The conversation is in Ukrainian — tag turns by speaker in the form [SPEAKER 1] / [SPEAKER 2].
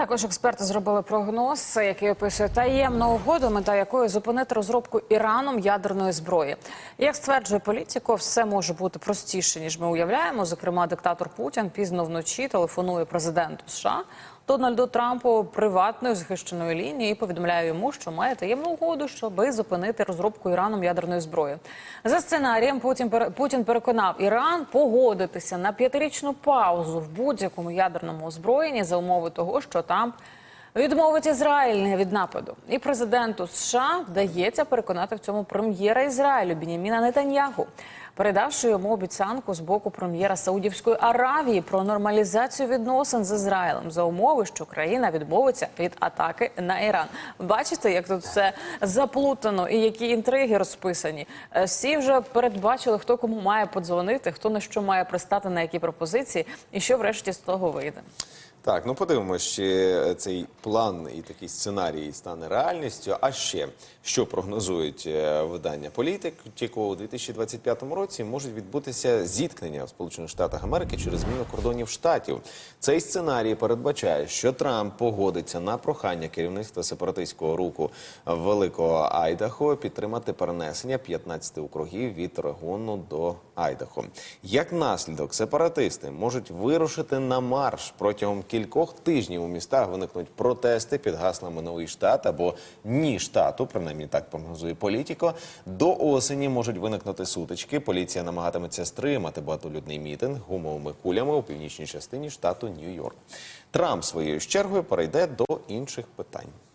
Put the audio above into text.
[SPEAKER 1] Також експерти зробили прогноз, який описує таємну угоду, мета якої зупинити розробку Іраном ядерної зброї. Як стверджує політико, все може бути простіше ніж ми уявляємо. Зокрема, диктатор Путін пізно вночі телефонує президенту США Дональду Трампу приватною захищеною лінією і повідомляє йому, що має таємну угоду, щоби зупинити розробку Іраном ядерної зброї. За сценарієм Путін Путін переконав Іран погодитися на п'ятирічну паузу в будь-якому ядерному озброєнні за умови того, що там відмовить Ізраїль від нападу. І президенту США вдається переконати в цьому прем'єра Ізраїлю Бініміна Нетаньягу, передавши йому обіцянку з боку прем'єра Саудівської Аравії про нормалізацію відносин з Ізраїлем за умови, що країна відмовиться від атаки на Іран. Бачите, як тут все заплутано і які інтриги розписані. Е, Всі вже передбачили, хто кому має подзвонити, хто на що має пристати, на які пропозиції, і що врешті з того вийде.
[SPEAKER 2] Так, ну подивимося, чи цей план і такий сценарій стане реальністю. А ще що прогнозують е, видання політику у 2025 році можуть відбутися зіткнення в Сполучених Штатах Америки через зміну кордонів штатів. Цей сценарій передбачає, що Трамп погодиться на прохання керівництва сепаратистського руху Великого Айдахо підтримати перенесення 15 округів від Орегону до Айдахо. Як наслідок, сепаратисти можуть вирушити на марш протягом кількох тижнів у містах виникнуть протести під гаслами новий штат або ні штату, принаймні так прогнозує політико. До осені можуть виникнути сутички. Поліція намагатиметься стримати багатолюдний мітинг гумовими кулями у північній частині штату Нью-Йорк. Трамп своєю чергою перейде до інших питань.